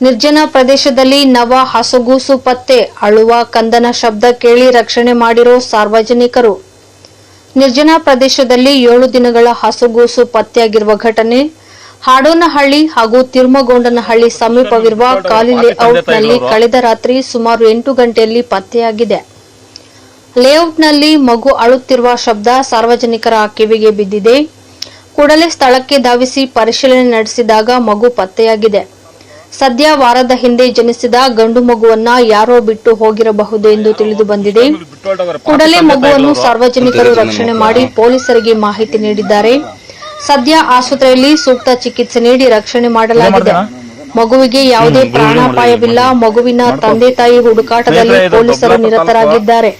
ನಿರ್ಜನ ಪ್ರದೇಶದಲ್ಲಿ ನವ ಹಸುಗೂಸು ಪತ್ತೆ ಅಳುವ ಕಂದನ ಶಬ್ದ ಕೇಳಿ ರಕ್ಷಣೆ ಮಾಡಿರೋ ಸಾರ್ವಜನಿಕರು. ನಿರ್ಜನ ಪ್ರದೇಶದಲ್ಲಿ ಏಳು ದಿನಗಳ ಹಸುಗೂಸು ಪತ್ತೆಯಾಗಿರುವ ಘಟನೆ ಹಾಡೋನಹಳ್ಳಿ ಹಾಗೂ ತಿರುಮಗೊಂಡನಹಳ್ಳಿ ಸಮೀಪವಿರುವ ಕಾಲಿ ಲೇಔಟ್ನಲ್ಲಿ ಕಳೆದ ರಾತ್ರಿ ಸುಮಾರು ಎಂಟು ಗಂಟೆಯಲ್ಲಿ ಪತ್ತೆಯಾಗಿದೆ. ಲೇಔಟ್ನಲ್ಲಿ ಮಗು ಅಳುತ್ತಿರುವ ಶಬ್ದ ಸಾರ್ವಜನಿಕರ ಕಿವಿಗೆ ಬಿದ್ದಿದೆ. ಕೂಡಲೇ ಸ್ಥಳಕ್ಕೆ ಧಾವಿಸಿ ಪರಿಶೀಲನೆ ನಡೆಸಿದಾಗ ಮಗು ಪತ್ತೆಯಾಗಿದೆ. ಸದ್ಯ ವಾರದ ಹಿಂದೆ ಜನಿಸಿದ ಗಂಡು ಮಗುವನ್ನ ಯಾರೋ ಬಿಟ್ಟು ಹೋಗಿರಬಹುದು ಎಂದು ತಿಳಿದು ಬಂದಿದೆ. ಕೂಡಲೇ ಮಗುವನ್ನು ಸಾರ್ವಜನಿಕರು ರಕ್ಷಣೆ ಮಾಡಿ ಪೊಲೀಸರಿಗೆ ಮಾಹಿತಿ ನೀಡಿದ್ದಾರೆ. ಸದ್ಯ ಆಸ್ಪತ್ರೆಯಲ್ಲಿ ಸೂಕ್ತ ಚಿಕಿತ್ಸೆ ನೀಡಿ ರಕ್ಷಣೆ ಮಾಡಲಾಗಿದೆ. ಮಗುವಿಗೆ ಯಾವುದೇ ಪ್ರಾಣಾಪಾಯವಿಲ್ಲ. ಮಗುವಿನ ತಂದೆ ತಾಯಿ ಹುಡುಕಾಟದಲ್ಲಿ ಪೊಲೀಸರು ನಿರತರಾಗಿದ್ದಾರೆ.